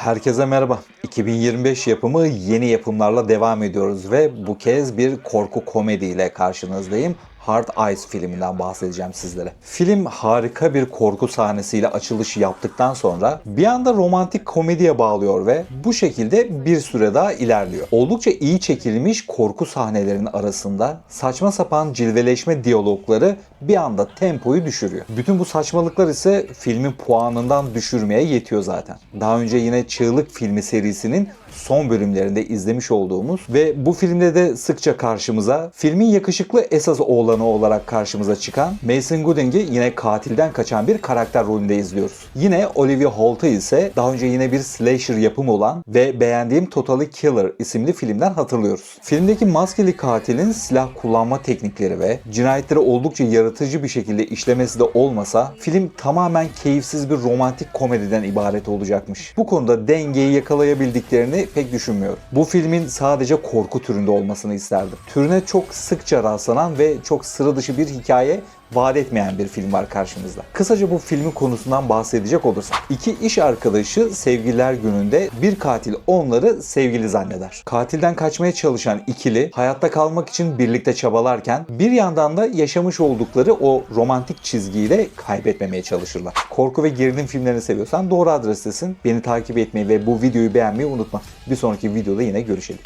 Herkese merhaba. 2025 yapımı yeni yapımlarla devam ediyoruz ve bu kez bir korku komediyle karşınızdayım. Hard Eyes filminden bahsedeceğim sizlere. Film harika bir korku sahnesiyle açılış yaptıktan sonra bir anda romantik komediye bağlıyor ve bu şekilde bir süre daha ilerliyor. Oldukça iyi çekilmiş korku sahnelerinin arasında saçma sapan cilveleşme diyalogları bir anda tempoyu düşürüyor. Bütün bu saçmalıklar ise filmin puanından düşürmeye yetiyor zaten. Daha önce yine Çığlık filmi serisinin son bölümlerinde izlemiş olduğumuz ve bu filmde de sıkça karşımıza filmin yakışıklı esas oğlanı olarak karşımıza çıkan Mason Gooding'i yine katilden kaçan bir karakter rolünde izliyoruz. Yine Olivia Holt'u ise daha önce yine bir slasher yapımı olan ve beğendiğim Totally Killer isimli filmden hatırlıyoruz. Filmdeki maskeli katilin silah kullanma teknikleri ve cinayetleri oldukça yaratıcı bir şekilde işlemesi de olmasa film tamamen keyifsiz bir romantik komediden ibaret olacakmış. Bu konuda dengeyi yakalayabildiklerini pek düşünmüyorum. Bu filmin sadece korku türünde olmasını isterdim. Türüne çok sıkça rastlanan ve çok sıra dışı bir hikaye vaat etmeyen bir film var karşımızda. Kısaca bu filmin konusundan bahsedecek olursak. iki iş arkadaşı sevgililer gününde bir katil onları sevgili zanneder. Katilden kaçmaya çalışan ikili hayatta kalmak için birlikte çabalarken bir yandan da yaşamış oldukları o romantik çizgiyi de kaybetmemeye çalışırlar. Korku ve gerilim filmlerini seviyorsan doğru adrestesin. Beni takip etmeyi ve bu videoyu beğenmeyi unutma. Bir sonraki videoda yine görüşelim.